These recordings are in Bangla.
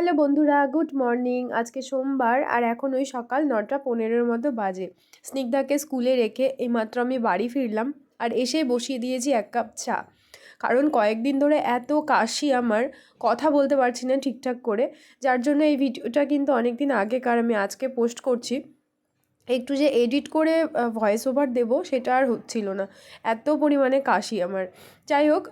হ্যালো বন্ধুরা, গুড মর্নিং। আজকে সোমবার আর এখন ওই সকাল নটা পনেরোর মতো বাজে। স্নিগ্ধাকে স্কুলে রেখে এইমাত্র আমি বাড়ি ফিরলাম আর এসে বসিয়ে দিয়েছি এক কাপ চা। কারণ কয়েকদিন ধরে এত কাশি আমার, কথা বলতে পারছি না ঠিকঠাক করে। যার জন্য এই ভিডিওটা কিন্তু অনেক দিন আগেকার আমি আজকে পোস্ট করছি। একটু যে এডিট করে ভয়েস ওভার দেবো সেটা আর হচ্ছিল না। এত পরিমাণে কাশি আমার। যাই হোক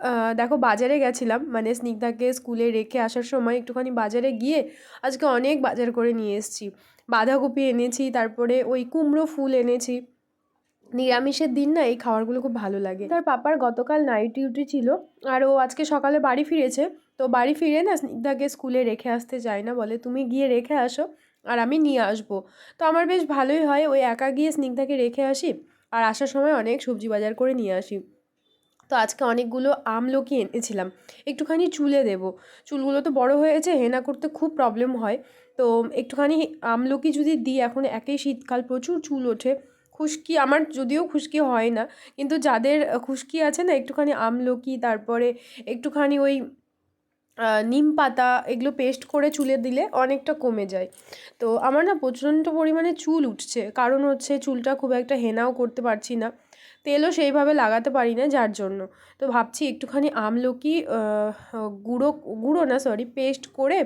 দেখো বাজারে গেছিলাম। মানে স্নিগ্ধাকে স্কুলে রেখে আসার সময় একটুখানি বাজারে গিয়ে আজকে অনেক বাজার করে নিয়ে এসেছি। বাঁধাকপি এনেছি, তারপরে ওই কুমড়ো ফুল এনেছি। নিরামিষের দিন না, এই খাবারগুলো খুব ভালো লাগে। তার পাপার গতকাল নাইট ডিউটি ছিল আর ও আজকে সকালে বাড়ি ফিরেছে। তো বাড়ি ফিরে না, স্নিগ্ধাকে স্কুলে রেখে আসতে চায় না, বলে, তুমি গিয়ে রেখে আসো। আর আমি নিয়ে আসব। তো আমার বেশ ভালোই হয়, ওই একা গিয়ে স্নিগ্ধাকে রেখে আসি আর আসার সময় অনেক সবজি বাজার করে নিয়ে আসি। তো আজকে অনেকগুলো আমলকি এনেছিলাম, একটুখানি চুলে দেব। চুলগুলো তো বড় হয়েছে, হেনা করতে খুব প্রবলেম হয়। তো একটুখানি আমলকি যদি দিই, এখন একেই শীতকাল, প্রচুর চুল ওঠে। খুশকি আমার যদিও খুশকি হয় না, কিন্তু যাদের খুশকি আছে না, একটুখানি আমলকি তারপরে একটুখানি ওই নিম পাতা এগুলো পেস্ট করে চুলে দিলে অনেকটা কমে যায়। তো আমার না প্রচণ্ড পরিমাণে চুল উঠছে, কারণ হচ্ছে চুলটা খুব একটা হেনাও করতে পারছি না। তেলও সেইভাবে লাগাতে পারি না যার জন্য। তো ভাবছি একটুখানি আমলকি গুঁড়ো গুঁড়ো না সরি পেস্ট করে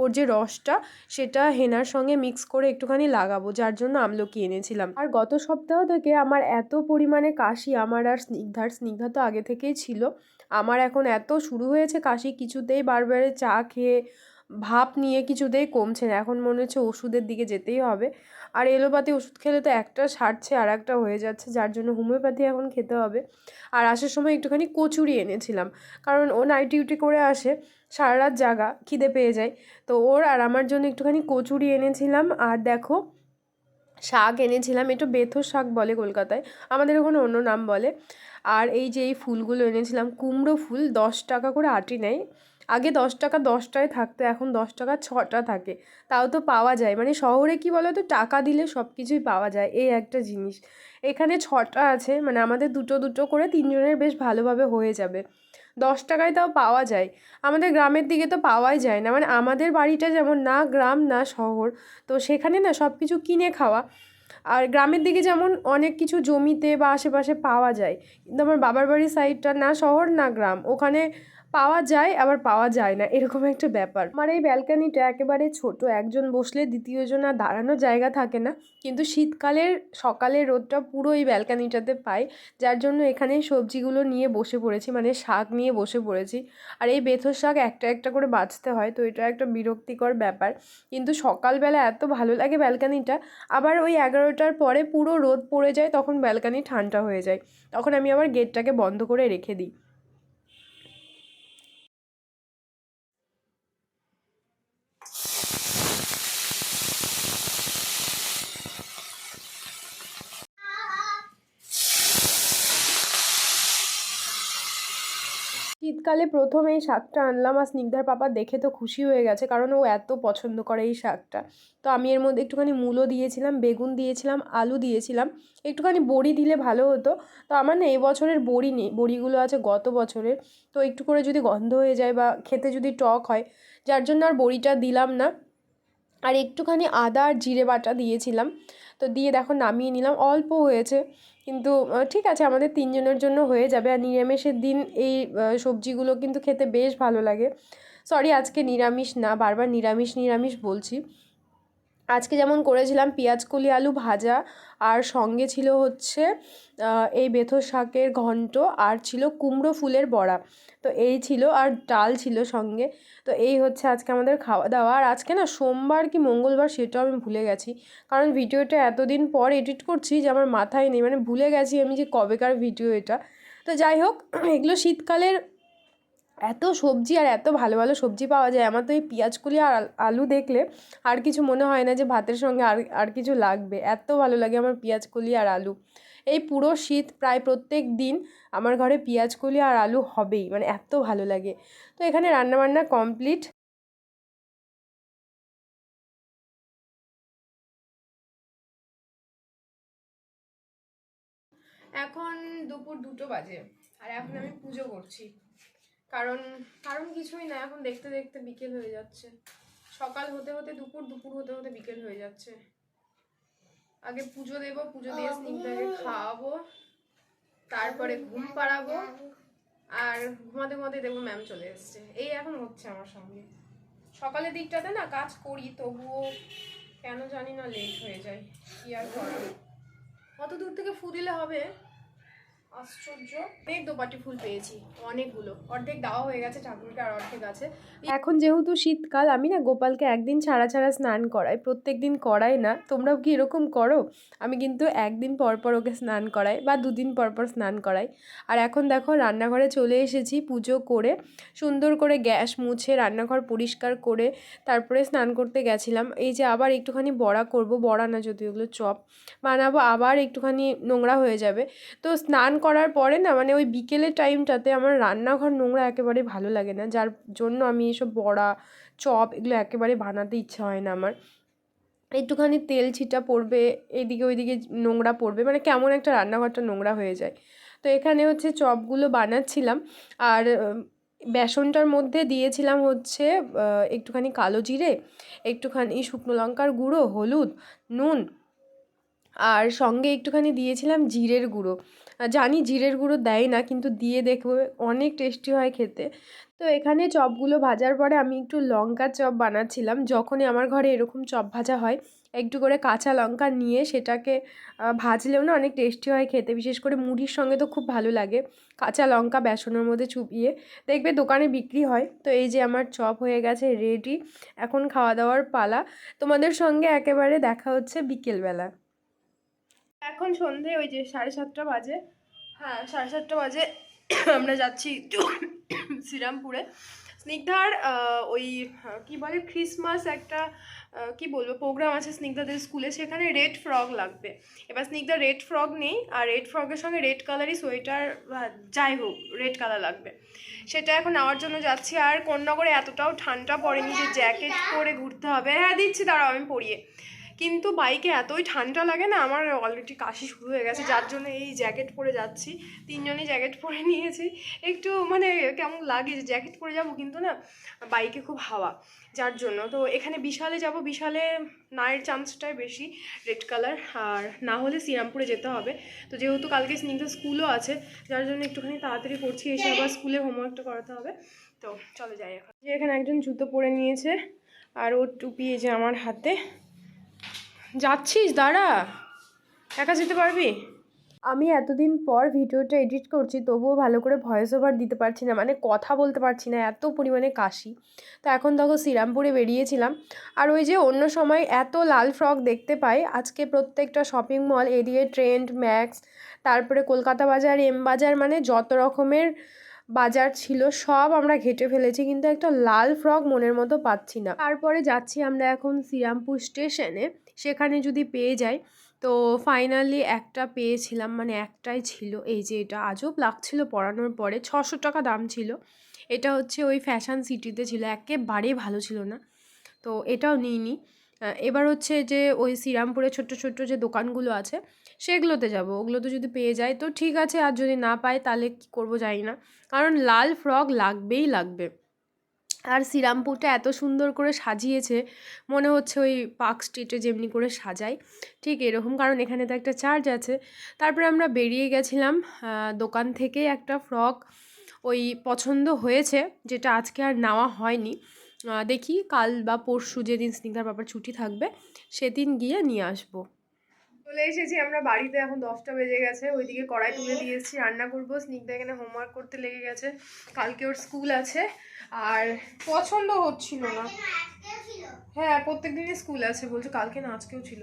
ওর যে রসটা সেটা হেনার সঙ্গে মিক্স করে একটুখানি লাগাবো, যার জন্য আমলকি এনেছিলাম। আর গত সপ্তাহ থেকে আমার এত পরিমাণে কাশি, আমার আর স্নিগ্ধার, স্নিগ্ধা তো আগে থেকেই ছিল আমার এখন এত শুরু হয়েছে কাশি, কিছুতেই বারবারে চা খেয়ে ভাপ নিয়ে কিছুতেই কমছে না। এখন মনে হচ্ছে ওষুধের দিকে যেতেই হবে। আর এলোপ্যাথি ওষুধ খেলে তো একটা সারছে আর একটা হয়ে যাচ্ছে, যার জন্য হোমিওপ্যাথি এখন খেতে হবে। আর আসার সময় একটুখানি কচুরি এনেছিলাম। কারণ ও নাইট ডিউটি করে আসে সারা রাত জাগা, খিদে পেয়ে যায়। তো ওর আর আমার জন্য একটুখানি কচুরি এনেছিলাম। আর দেখো শাক এনেছিলাম, একটু বেথো শাক বলে কলকাতায়, আমাদের ওখানে অন্য নাম বলে। আর এই যে এই ফুলগুলো এনেছিলাম, কুমড়ো ফুল দশ টাকা করে আটি নেয়। আগে দশ টাকা দশটায় থাকতো, এখন দশ টাকা ছটা থাকে। তাও তো পাওয়া যায়। মানে শহরে কি বলো তো টাকা দিলে সব কিছুই পাওয়া যায়। এই একটা জিনিস। এখানে ছটা আছে মানে আমাদের দুটো দুটো করে তিনজনের বেশ ভালোভাবে হয়ে যাবে। দশ টাকায় তাও পাওয়া যায়। আমাদের গ্রামের দিকে তো পাওয়াই যায় না। মানে আমাদের বাড়িটা যেমন না গ্রাম, না শহর, তো সেখানে না সব কিছু কিনে খাওয়া। আর গ্রামের দিকে যেমন অনেক কিছু জমিতে বা আশেপাশে পাওয়া যায়। কিন্তু আমার বাবার বাড়ির সাইডটা না শহর, না গ্রাম। ওখানে পাওয়া যায়, আবার পাওয়া যায় না। এরকম একটা ব্যাপার। আমার এই ব্যালকানিটা একেবারে ছোট। একজন বসলে দ্বিতীয়জন আর দাঁড়ানোর জায়গা থাকে না। কিন্তু শীতকালের সকালের রোদটা পুরো এই ব্যালকানিটাতে পাই। যার জন্য এখানে সবজিগুলো নিয়ে বসে পড়েছি মানে শাক নিয়ে বসে পড়েছি। আর এই বেথর শাক একটা একটা করে বাছতে হয়, তো এটা একটা বিরক্তিকর ব্যাপার। কিন্তু সকালবেলা এত ভালো লাগে ব্যালকানিটা, আবার ওই এগারোটার পরে পুরো রোদ পড়ে যায়, তখন ব্যালকানি ঠান্ডা হয়ে যায়। তখন আমি আবার গেটটাকে বন্ধ করে রেখে দিই। শীতকালে প্রথম এই শাকটা আনলাম আর স্নিগ্ধার পাপা দেখে তো খুশি হয়ে গেছে কারণ ও এত পছন্দ করে এই শাকটা। তো আমি এর মধ্যে একটুখানি মূলো দিয়েছিলাম, বেগুন দিয়েছিলাম, আলু দিয়েছিলাম, একটুখানি বড়ি দিলে ভালো হতো। তো আমার না এবছরের বড়ি নেই, বড়িগুলো আছে গত বছরের। তো একটু করে যদি গন্ধ হয়ে যায় বা খেতে যদি টক হয়, যার জন্য আর বড়িটা দিলাম না। আর একটুখানি আদা আর জিরে বাটা দিয়েছিলাম। তো দিয়ে দেখো নামিয়ে নিলাম। অল্প হয়েছে, কিন্তু ঠিক আছে, আমাদের তিনজনের জন্য হয়ে যাবে। আর নিরামিষের দিন এই সবজিগুলো কিন্তু খেতে বেশ ভালো লাগে। সরি আজকে নিরামিষ না, বারবার নিরামিষ নিরামিষ বলছি। আজকে যেমন করেছিলাম পেঁয়াজ, কলি, আলু ভাজা, আর সঙ্গে ছিল হচ্ছে এই বেথো শাকের ঘন্ট, আর ছিল কুমড়ো ফুলের বড়া। তো এই ছিল, আর ডাল ছিল সঙ্গে। তো এই হচ্ছে আজকে আমাদের খাওয়া দাওয়া। আর আজকে না সোমবার কি মঙ্গলবার সেটাও আমি ভুলে গেছি। কারণ ভিডিওটা এতদিন পর এডিট করছি যে আমার মাথায় নেই। মানে ভুলে গেছি আমি যে কবেকার ভিডিও এটা। তো যাই হোক, এগুলো শীতকালের এত সবজি আর এত ভালো ভালো সবজি পাওয়া যায়। আমার তো এই পেঁয়াজকুলি আর আলু দেখলে আর কিছু মনে হয় না যে ভাতের সঙ্গে আর আর কিছু লাগবে। এত ভালো লাগে আমার পেঁয়াজকলি আর আলু। এই পুরো শীত প্রায় প্রত্যেক দিন আমার ঘরে পেঁয়াজকলি আর আলু হবেই মানে এত ভালো লাগে। তো এখানে রান্নাবান্না কমপ্লিট। এখন দুপুর দুটো বাজে, আর এখন আমি পুজো করছি। কারণ কারণ কিছুই না এখন দেখতে দেখতে বিকেল হয়ে যাচ্ছে। সকাল হতে হতে দুপুর দুপুর হতে হতে বিকেল হয়ে যাচ্ছে। আগে পুজো দেব পুজো দিয়ে স্নিগ্ধাকে খাওয়াবো তারপরে ঘুম পাড়াবো আর ঘুমাতে ঘুমাতে দেখব ম্যাম চলে এসছে। এই এখন হচ্ছে আমার সঙ্গে। সকালের দিকটাতে না কাজ করি তবুও কেন জানি না লেট হয়ে যায়। কি আর করার কত দূর থেকে ফু দিলে হবে। আশ্চর্য। অনেক ফুল পেয়েছি, অনেকগুলো। অর্ধেক দেওয়া হয়ে গেছে ঠাকুরকে আর অর্ধেক আছে। এখন যেহেতু শীতকাল, আমি না গোপালকে একদিন ছাড়া ছাড়া স্নান করাই প্রত্যেক দিন করাই না। তোমরাও কি এরকম করো? আমি কিন্তু একদিন পর পর ওকে স্নান করাই বা দুদিন পর পর স্নান করাই। আর এখন দেখো, রান্নাঘরে চলে এসেছি পুজো করে। সুন্দর করে গ্যাস মুছে রান্নাঘর পরিষ্কার করে তারপরে স্নান করতে গেছিলাম। এই যে আবার একটুখানি বড়া করব, বড়া না যদি ওগুলো চপ, বানাবো, আবার একটুখানি নোংরা হয়ে যাবে। তো স্নান করার পরে না মানে ওই বিকেলের টাইমটাতে আমার রান্নাঘর নোংরা একেবারে ভালো লাগে না। যার জন্য আমি এসব বড়া, চপ এগুলো একেবারে বানাতে ইচ্ছা হয় না আমার। একটুখানি তেল ছিটা পড়বে, এদিকে ওইদিকে নোংরা পড়বে মানে কেমন একটা রান্নাঘরটা নোংরা হয়ে যায়। তো এখানে হচ্ছে চপগুলো বানাচ্ছিলাম। আর বেসনটার মধ্যে দিয়েছিলাম হচ্ছে একটুখানি কালো জিরে, একটুখানি শুকনো লঙ্কার গুঁড়ো, হলুদ, নুন আর সঙ্গে একটুখানি দিয়েছিলাম জিরের গুঁড়ো। জানি জিরের গুঁড়ো দেয় না, কিন্তু দিয়ে দেখবে, অনেক টেস্টি হয় খেতে। তো এখানে চপগুলো ভাজার পরে আমি একটু লঙ্কার চপ বানাচ্ছিলাম। যখনই আমার ঘরে এরকম চপ ভাজা হয়, একটু করে কাঁচা লঙ্কা নিয়ে সেটাকে ভাজলেও না অনেক টেস্টি হয় খেতে। বিশেষ করে মুড়ির সঙ্গে তো খুব ভালো লাগে। কাঁচা লঙ্কা বেসনের মধ্যে চুপিয়ে দেখবে দোকানে বিক্রি হয়। তো এই যে আমার চপ হয়ে গেছে রেডি এখন খাওয়া দাওয়ার পালা। তোমাদের সঙ্গে একেবারে দেখা হচ্ছে বিকেলবেলা। এখন সন্ধে, ওই যে সাড়ে সাতটা বাজে। হ্যাঁ সাড়ে সাতটা বাজে। আমরা যাচ্ছি শ্রীরামপুরে। স্নিগ্ধার ওই কি বলে ক্রিসমাস একটা কি বলব প্রোগ্রাম আছে স্নিগ্ধাদের স্কুলে। সেখানে রেড ফ্রক লাগবে। এবার স্নিগ্ধা রেড ফ্রক নেই, আর রেড ফ্রকের সঙ্গে রেড কালারই সোয়েটার যাই হোক রেড কালার লাগবে। সেটা এখন নেওয়ার জন্য যাচ্ছি। আর কোন্নগরে এতটাও ঠান্ডা পড়েনি যে জ্যাকেট পরে ঘুরতে হবে। হ্যাঁ দিচ্ছি, দাঁড়াও, আমি পরিয়ে কিন্তু বাইকে এতই ঠান্ডা লাগে না, আমার অলরেডি কাশি শুরু হয়ে গেছে, যার জন্য এই জ্যাকেট পরে যাচ্ছি। তিনজনই জ্যাকেট পরে নিয়েছি। একটু মানে কেমন লাগে যে জ্যাকেট পরে যাব কিন্তু না, বাইকে খুব হাওয়া, যার জন্য। তো এখানে বিশালে যাব, বিশালে নায়ের চান্সটাই বেশি, রেড কালার, আর না হলে শ্রীরামপুরে যেতে হবে। তো যেহেতু কালকে স্নিগ্ধ স্কুলও আছে, যার জন্য একটুখানি তাড়াতাড়ি করছি, এসে আবার স্কুলে হোমওয়ার্কটা করাতে হবে। তো চলে যাই এখন। যে এখানে একজন জুতো পরে নিয়েছে, আর ওর টুপি এই যে আমার হাতে। যাচ্ছিস? দাঁড়া। একা যেতে পারবি? আমি এতদিন পর ভিডিওটা এডিট করছি, তবুও ভালো করে ভয়েস ওভার দিতে পারছি না মানে কথা বলতে পারছি না, এত পরিমাণে কাশি। তো এখন দেখো শ্রীরামপুরে বেরিয়েছিলাম, আর ওই যে অন্য সময় এত লাল ফ্রক দেখতে পাই, আজকে প্রত্যেকটা শপিং মল এরিয়ে ট্রেন্ড ম্যাক্স তারপরে কলকাতা বাজার এম বাজার মানে যত রকমের বাজার ছিল, সব আমরা ঘেটে ফেলেছি, কিন্তু একটা লাল ফ্রক মনের মতো পাচ্ছি না। তারপরে যাচ্ছি আমরা এখন শ্রীরামপুর স্টেশনে, সেখানে যদি পেয়ে যাই, তো ফাইনালি একটা পেয়েছিলাম মানে একটাই ছিল, এই যে এটা আজব লাগছিল পরানোর পরে, ছশো টাকা দাম ছিল। এটা হচ্ছে ওই ফ্যাশন সিটিতে ছিল, একেবারেই ভালো ছিল না। তো এটাও নিইনি। এবার হচ্ছে যে ওই শ্রীরামপুরে ছোট্ট ছোট্ট যে দোকানগুলো আছে, সেগুলোতে যাব। ওগুলোতে যদি পেয়ে যাই, তো ঠিক আছে, আর যদি না পাই তাহলে কী করব জানি না। কারণ লাল ফ্রক লাগবেই লাগবে। আর শ্রীরামপুরটা এত সুন্দর করে সাজিয়েছে, মনে হচ্ছে ওই পার্ক স্ট্রিটে যেমনি করে সাজায় ঠিক এরকম, কারণ এখানে তো একটা চার্জ আছে। তারপরে আমরা বেরিয়ে গেছিলাম দোকান থেকে একটা ফ্রক ওই পছন্দ হয়েছে, যেটা আজকে আর নেওয়া হয়নি। দেখি কাল বা পরশু যেদিন স্নিগ্ধার বাবার ছুটি থাকবে, সেদিন গিয়ে নিয়ে আসব। চলে এসেছি আমরা বাড়িতে, এখন দশটা বেজে গেছে। ওইদিকে কড়াই তুলে দিয়েছি, রান্না করব। স্নিগ্ধা এখানে হোমওয়ার্ক করতে লেগে গেছে। কালকে ওর স্কুল আছে, আর পছন্দ হচ্ছিল না। হ্যাঁ প্রত্যেক দিনই স্কুল আছে, বলছে কালকে না, আজকেও ছিল।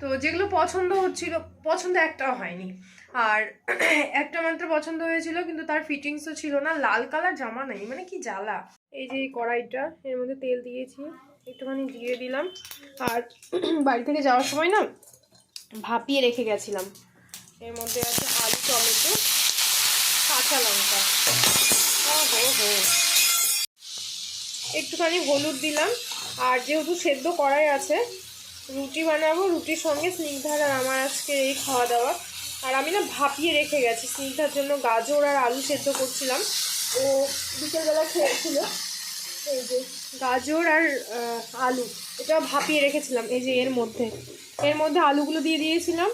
তো যেগুলো পছন্দ হচ্ছিল, পছন্দ একটাও হয়নি। আর একটা মাত্র পছন্দ হয়েছিল, কিন্তু তার ফিটিংসও ছিল না। লাল কালার জামা নেই মানে কি জ্বালা। এই যে কড়াইটা, এর মধ্যে তেল দিয়েছি, একটুখানি দিয়ে দিলাম। আর বাড়ি থেকে যাওয়ার সময় না, ভাপিয়ে রেখে গেছিলাম। এর মধ্যে আছে আলু, টমেটো, কাঁচা লঙ্কা। ও হো হো একটুখানি হলুদ দিলাম। আর যেহেতু সেদ্ধ করাই আছে, রুটি বানাবো, রুটির সঙ্গে স্নিগ্ধার আর আমার আজকে এই খাওয়া দাওয়া আর আমি না ভাপিয়ে রেখে গেছি, স্নিগ্ধার জন্য গাজর আর আলু সেদ্ধ করছিলাম। ও বিকেলবেলা খেয়েছিল। এই যে গাজর আর আলু এটা ভাপিয়ে রেখেছিলাম এই যে এর মধ্যে। এর মধ্যে আলুগুলো দিয়ে দিয়েছিলাম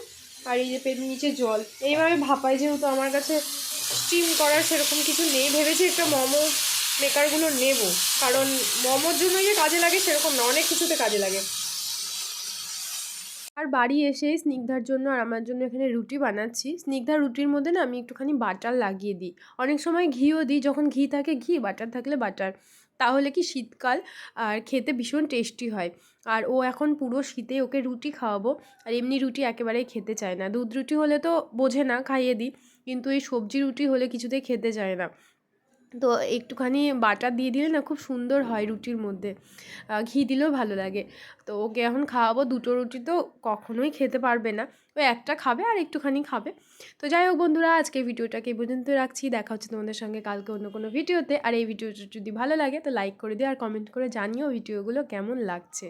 আর এই যে পেট নিচে জল। এইভাবে ভাপাই যেহেতু আমার কাছে স্টিম করার সেরকম কিছু নেই, ভেবেছি একটা মোমো মেকারগুলো নেব। কারণ মোমোর জন্য যে কাজে লাগে সেরকম না, অনেক কিছুতে কাজে লাগে। আর বাড়ি এসে স্নিগ্ধার জন্য আর আমার জন্য এখানে রুটি বানাচ্ছি। স্নিগ্ধার রুটির মধ্যে না আমি একটুখানি বাটার লাগিয়ে দিই। অনেক সময় ঘিও দিই, যখন ঘি থাকে ঘি, বাটার থাকলে বাটার। তাহলে কি শীতকাল, আর খেতে ভীষণ টেস্টি হয়। আর ও এখন পুরো শীতে ওকে রুটি খাওয়াবো, আর এমনি রুটি একেবারেই খেতে চায় না। দুধ রুটি হলে তো বোঝে না, খাইয়ে দিই। কিন্তু এই সবজি রুটি হলে কিছুতেই খেতে চায় না। তো একটুখানি বাটার দিয়ে দিলে না খুব সুন্দর হয় রুটির মধ্যে। ঘি দিলেও ভালো লাগে। তো ওকে এখন খাওয়াবো দুটো রুটি তো কখনোই খেতে পারবে না। ও একটা খাবে আর একটুখানি খাবে। তো যাই হোক বন্ধুরা, আজকে ভিডিওটাকে এই পর্যন্ত রাখছি। দেখা হচ্ছে তোমাদের সঙ্গে কালকে অন্য কোনো ভিডিওতে। আর এই ভিডিওটা যদি ভালো লাগে তো লাইক করে দিও আর কমেন্ট করে জানিও ভিডিওগুলো কেমন লাগছে।